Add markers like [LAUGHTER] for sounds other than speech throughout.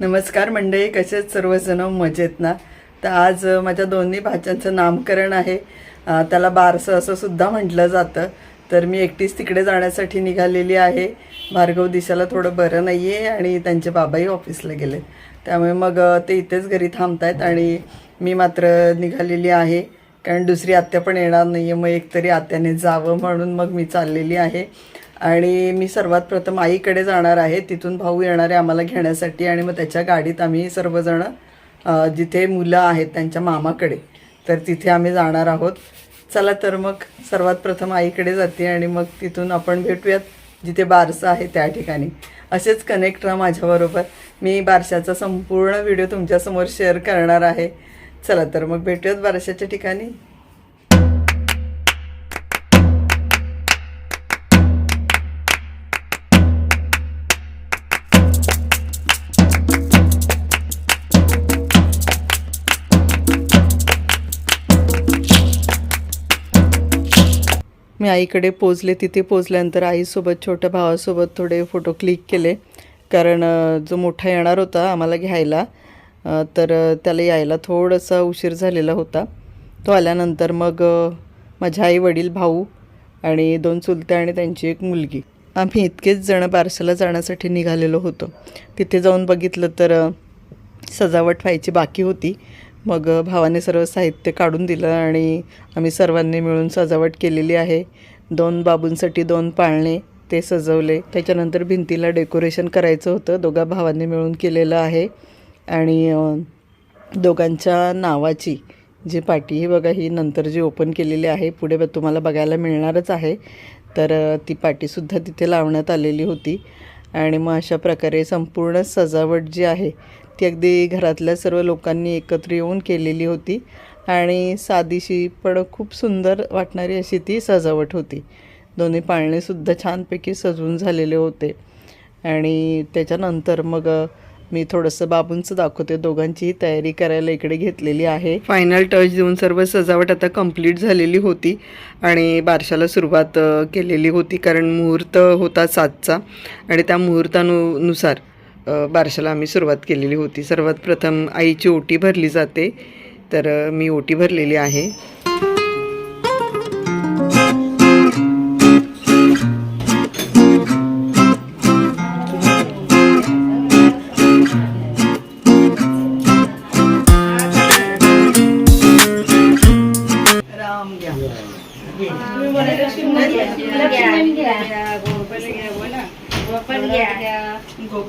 नमस्कार मंडळी कसेच सर्वजण? मजेत ना? तर आज माझ्या दोन्ही भाच्यांचं नामकरण आहे. त्याला बारसं असं सुद्धा म्हटलं जातं. तर मी एकटीच तिकडे जाण्यासाठी निघालेली आहे. भार्गव दिशाला थोडं बरं नाही आहे आणि त्यांचे बाबाही ऑफिसला गेले त्यामुळे मग ते इथेच घरी थांबतायत आणि मी मात्र निघालेली आहे. कारण दुसरी आत्या पण येणार नाही आहे मग एकतरी आत्याने जावं म्हणून मग मी चाललेली आहे. आणि मी सर्वात प्रथम आईकडे जाणार आहे. तिथून भाऊ येणार आहे आम्हाला घेण्यासाठी आणि मग त्याच्या गाडीत आम्ही सर्वजण जिथे मुलं आहेत त्यांच्या मामाकडे तर तिथे आम्ही जाणार आहोत. चला तर मग सर्वात प्रथम आईकडे जाते आणि मग तिथून आपण भेटूयात जिथे बारसं आहे त्या ठिकाणी. असेच कनेक्ट राहा माझ्याबरोबर. मी बारशाचा संपूर्ण व्हिडिओ तुमच्यासमोर शेअर करणार आहे. चला तर मग भेटूयात बारशाच्या ठिकाणी. आईकडे पोचले. तिथे पोचल्यानंतर आईसोबत छोट्या भावासोबत थोडे फोटो क्लिक केले. कारण जो मोठा येणार होता आम्हाला घ्यायला तर त्याला यायला थोडासा उशीर झालेला होता. तो आल्यानंतर मग माझ्या आई वडील भाऊ आणि दोन चुलत्या आणि त्यांची एक मुलगी. आम्ही इतकेच जणं बारशाला जाण्यासाठी निघालेलो होतो. तिथे जाऊन बघितलं तर सजावट व्हायची बाकी होती. मग भावाने सर्व साहित्य काढून दिलं आणि आम्ही सर्वांनी मिळून सजावट केलेली आहे. दोन बाबूंसाठी दोन पाळणे ते सजवले. त्याच्यानंतर भिंतीला डेकोरेशन करायचं होतं. दोघा भावांनी मिळून केलेलं आहे. आणि दोघांच्या नावाची जी पाटी ही बघा ही नंतर जी ओपन केलेली आहे पुढे ब- तुम्हाला बघायला मिळणारच आहे. तर ती पाटीसुद्धा तिथे लावण्यात आलेली होती. आणि मग अशा प्रकारे संपूर्ण सजावट जी आहे ती अगदी घरातल्या सर्व लोकांनी एकत्र येऊन केलेली होती. आणि साधीशी पण खूप सुंदर वाटणारी अशी ती सजावट होती. दोन्ही पाळणेसुद्धा छानपैकी सजवून झालेले होते. आणि त्याच्यानंतर मग मी थोडंसं बाबूंचं दाखवते. दोघांचीही तयारी करायला इकडे घेतलेली आहे. फायनल टच देऊन सर्व सजावट आता कंप्लीट झालेली होती आणि बारशाला सुरुवात केलेली होती कारण मुहूर्त होता सातचा आणि त्या मुहूर्तानु नुसार बारशाला आम्ही सुरुवात केलेली होती. सर्वात प्रथम आईची ओटी भरली जाते. तर मी ओटी भरलेली आहे.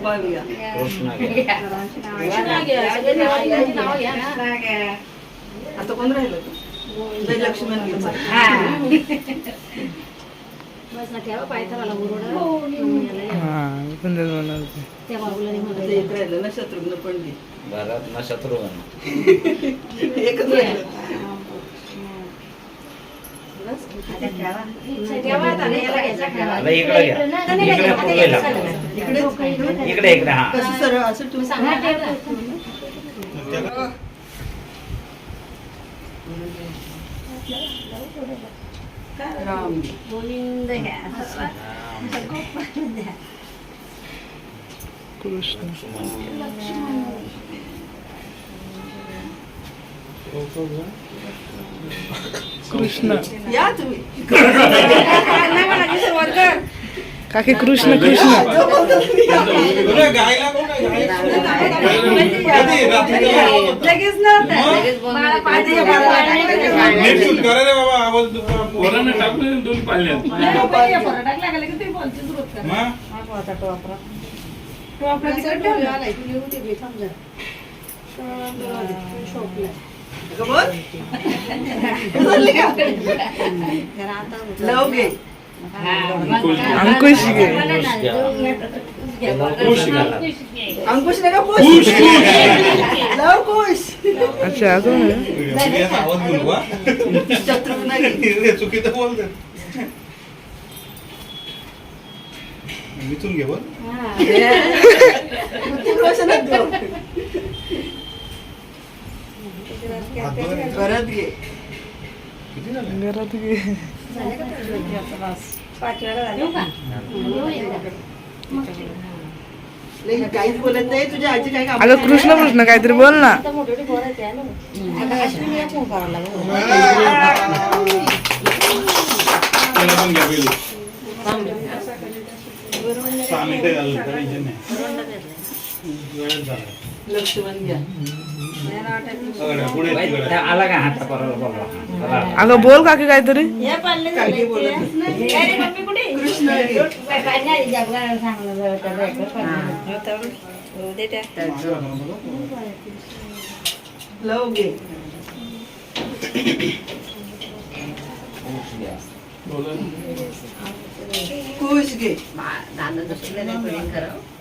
[LAUGHS] आता कोण राहिलं जय लक्ष्मण घ्यायचं आता एक राहिलं ना शत्रुघ्न पण शत्रुघ्न. एकच राहिलं. इकडे घ्या. इकडे. इकडे इकडे इकडे हा. कसं सरळ असं ठेवून राम. कृष्ण. या तुम्ही. [LAUGHS] काकी कृष्ण कृष्ण. लगेच ना बोल. का? अंकुश घे. खुश अंकुश लव कुश अच्छा अजून चुकीचं बोलतात मिथून घे बोल. परत घे. घरात घे. अगं कृष्ण कृष्ण काहीतरी बोल ना. पण घ्या लक्ष्मण घ्या. तिकडे. आला का हात. परवा बोलला अगं बोल काकी काहीतरी लव घे. बोला. खुश घे. तुम्हाला-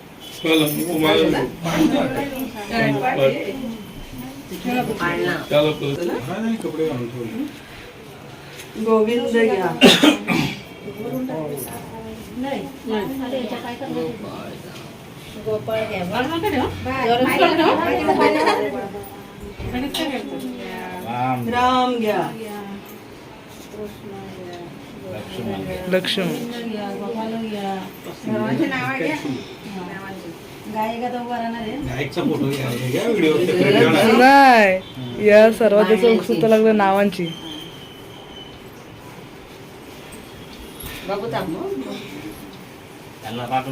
गोविंद घ्या राम राम घ्या लक्ष्मण. लक्ष्मण गायकचा फोटो घ्या घ्या व्हिडिओ सेपरेट ठेवा ना. [LAUGHS] नाही या सर्वात उत्सुकता लागलं नावांची. त्याला पाठवू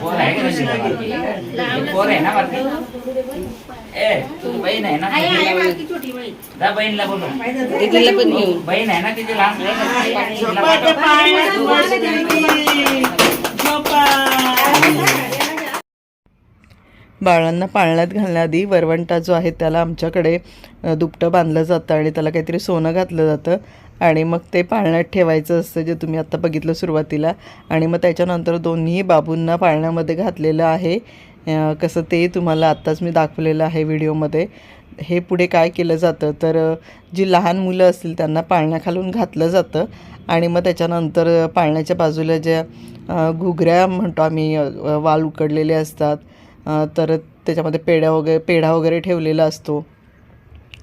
पोर आहे का? पोर आहे ना? ए तुझी बहीण आहे ना जा बहीणला बोलव बहीण आहे ना तिची लहान तिला पाठव. बाळांना पाळण्यात घालण्याआधी वरवंटा जो आहे त्याला आमच्याकडे दुपटं बांधलं जातं आणि त्याला काहीतरी सोनं घातलं जातं. आणि मग ते पाळण्यात ठेवायचं असतं जे तुम्ही आत्ता बघितलं सुरुवातीला. आणि मग त्याच्यानंतर दोन्ही बाबूंना पाळण्यामध्ये घातलेलं आहे. कसं ते तुम्हाला आत्ताच मी दाखवलेलं आहे व्हिडिओमध्ये. हे पुढे काय केलं जातं? तर जी लहान मुलं असतील त्यांना पाळण्याखालून घातलं जातं. आणि मग त्याच्यानंतर पाळण्याच्या बाजूला ज्या घुगऱ्या म्हणतो आम्ही वाल उकडलेले असतात. तर त्याच्यामध्ये पेढ्या वगैरे पेढा वगैरे ठेवलेला असतो.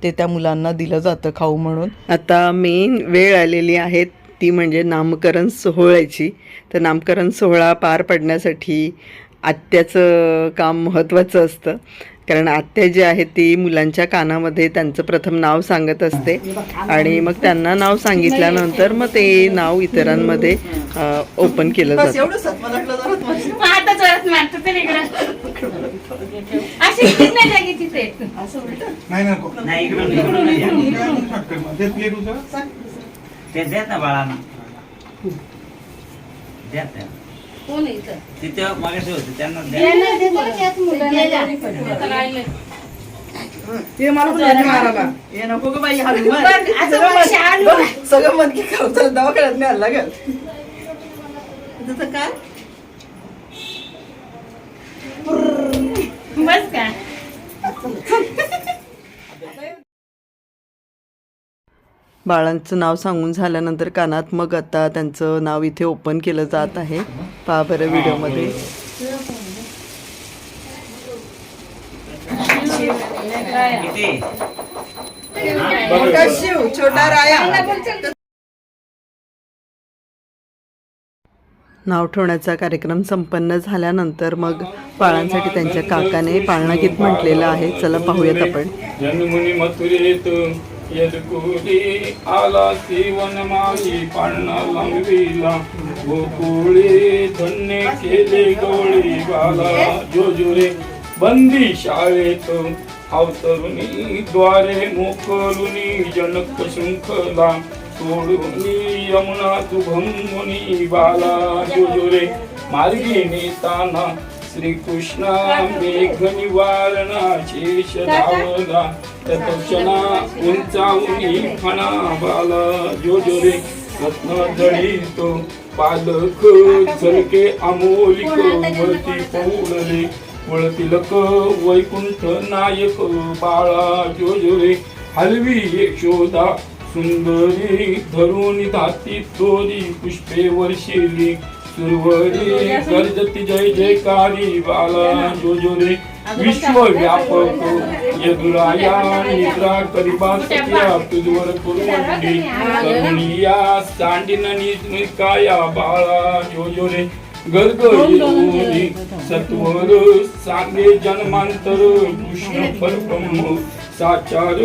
ते त्या मुलांना दिलं जातं खाऊ म्हणून. आता मेन वेळ आलेली आहे ती म्हणजे नामकरण सोहळ्याची. तर नामकरण सोहळा पार पडण्यासाठी आत्याचं काम महत्त्वाचं असतं. कारण आत्या जी आहे ती मुलांच्या कानामध्ये त्यांचं प्रथम नाव सांगत असते. आणि मग त्यांना नाव सांगितल्यानंतर मग ते नाव इतरांमध्ये ओपन केलं जातं. नाही, नाही, नको. नाही इकडून इकडून ये. शॉर्टकटमध्ये. ते प्लेट उचला. ते देत ना बाळांना. द्या त्या. तिथे मागाशी होते त्यांना द्या हे मला पण यादी मारायला हे नको ग बाई हलू सगळं मन की खावचं दवाखान्यात नाही हल्ला गं बाळांचं नाव सांगून झाल्यानंतर कानात मग आता त्यांचं नाव इथे ओपन केलं जात आहे. पहा बरं व्हिडिओमध्ये. छोटा राया. नाव ठेवण्याचा कार्यक्रम संपन्न झाल्यानंतर मग पाळांसाठी त्यांच्या काकाने पाळणागीत म्हटलेलं आहे. चला पाहूयात आपण. जन्मुनी मथुरेत यदकुली आला सेवन माई पाळणा लांबविला गोकुळे धन्य केले गवळी बाला. जोजुरे बंदी शाळेत. अवतरुणी द्वारे मोकलुनी जनक शृंखला. सोडुनी यमुना तुभंगुनी बाला जोजुरे मार्गी नेताना श्रीकृष्णा मेघ निवारणा शेष धावला तत्क्षणा उंचावणी फणा बाला जोजोरे रत्न दळीत पालक झलके अमोलिक वळती पौडले वळतिलक वैकुंठ नायक बाळा जोजोरे हलवी यशोदा सुंदरी धरून धाती तोरी पुष्पे वर्षिली सुरवरी गर्जती जय जयकारी बाला जो जो रे विश्व व्यापक यदुराया निद्रा करिबा सत्या तुझवर कुरुवंडी करुणिया सांडिन निकाया बाळा जो जो रे गर्ग सत्वर सांगे जन्मांतर कृष्ण परब्रह्म साचार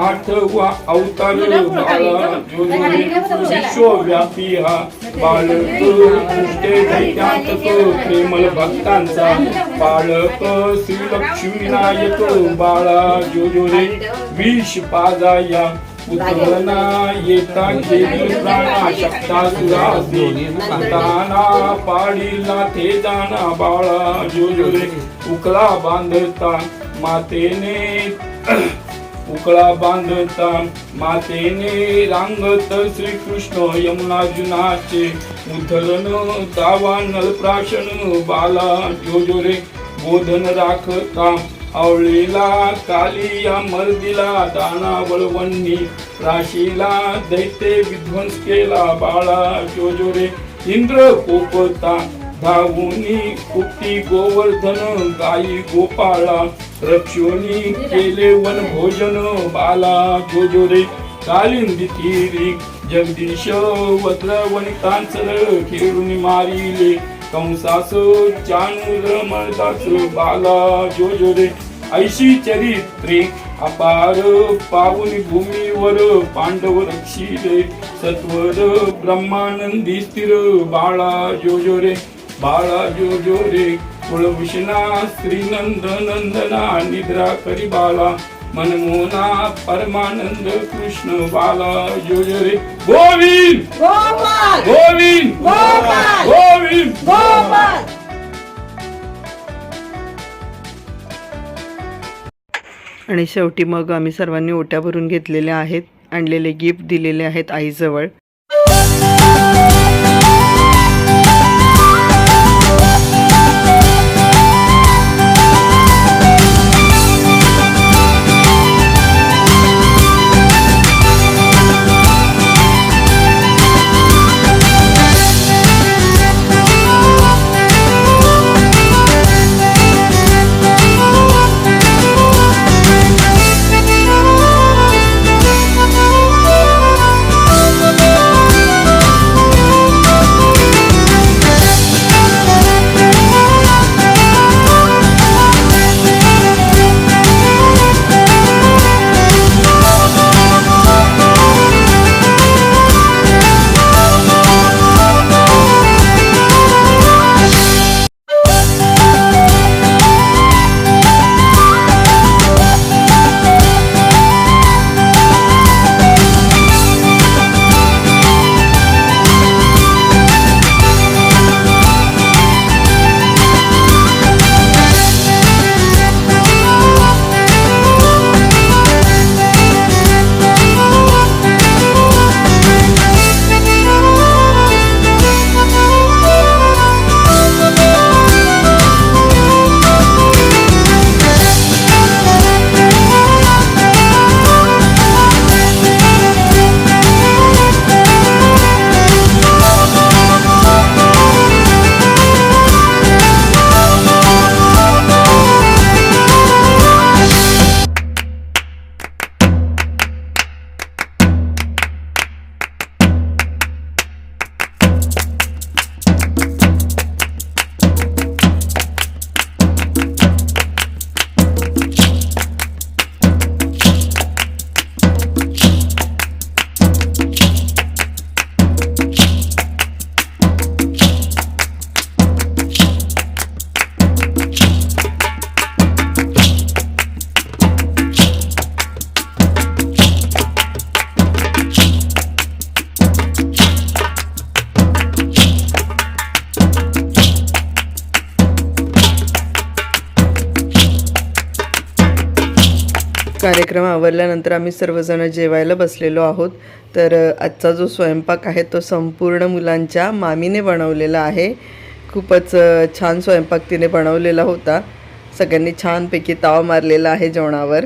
आठवा अवतार विश्वव्यापी हा बाळक पुष्टे दैत्यांतक प्रेमल भक्तांचा बाळक श्री लक्ष्मी नायक बाळा जो जो रे विष पाजाया पुत्रना येता गेली प्राणा शक्ता सुरासे अंताना पाडीला ते जाना बाळा जो जो रे उकला बांधता मातेने उकळा बांधता मातेने रांगत श्रीकृष्ण यमुनार्जुनाचे उधलन दावा नलप्राशन बाला जो रे बोधन राखता. आवळीला कालिया मर्दिला दाना बळवन्नी राशीला दैत्य विध्वंस केला बाळा जो रे इंद्र पोपता. धावुनी कुट्टी गोवर्धन गाई गोपाळा रक्षोनी केले वन भोजन बाला गोजोरे कालिंदी तीरी जगदीश वज्र कांचर खेळून मारिले कंसास चानूर मळदास बाला जोजोरे ऐशी चरित्रे अपार पावनी भूमीवर पांडव रक्षिले सत्वर ब्रह्मानंदी स्थिर बाळा जोजोरे जो बाळा जो जो रे कुळभूषणा श्रीनंद नंदना निद्रा करी बाला मनमोना परमानंद कृष्ण बाला जो जो रे. गोविंद! गोविंद! गोविंद! आणि शेवटी मग आम्ही सर्वांनी ओट्या भरून घेतलेल्या आहेत आणलेले गिफ्ट दिलेले आहेत आईजवळ. कार्यक्रम आवरल्यानंतर आम्ही सर्वजण जेवायला बसलेलो आहोत. तर आजचा जो स्वयंपाक आहे तो संपूर्ण मुलांच्या मामीने बनवलेला आहे. खूपच छान स्वयंपाक तिने बनवलेला होता. सगळ्यांनी छानपैकी ताव मारलेला आहे जेवणावर.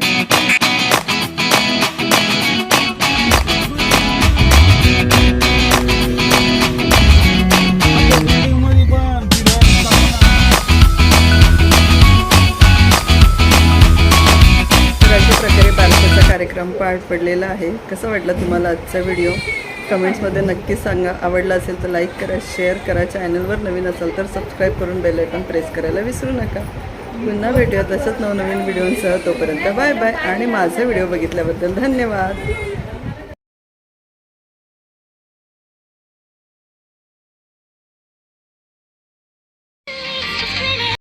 कार्यक्रम पार पडलेला आहे. कसा वाटला तुम्हाला आजचा व्हिडिओ कमेंट्समध्ये नक्कीच सांगा. आवडला असेल तर लाईक करा शेअर करा. चॅनलवर नवीन असाल तर सबस्क्राईब करून बेल आयकॉन प्रेस करायला विसरू नका. पुन्हा भेटूया तसंच नवनवीन व्हिडिओंसह तोपर्यंत. बाय बाय आणि माझा व्हिडिओ बघितल्याबद्दल धन्यवाद.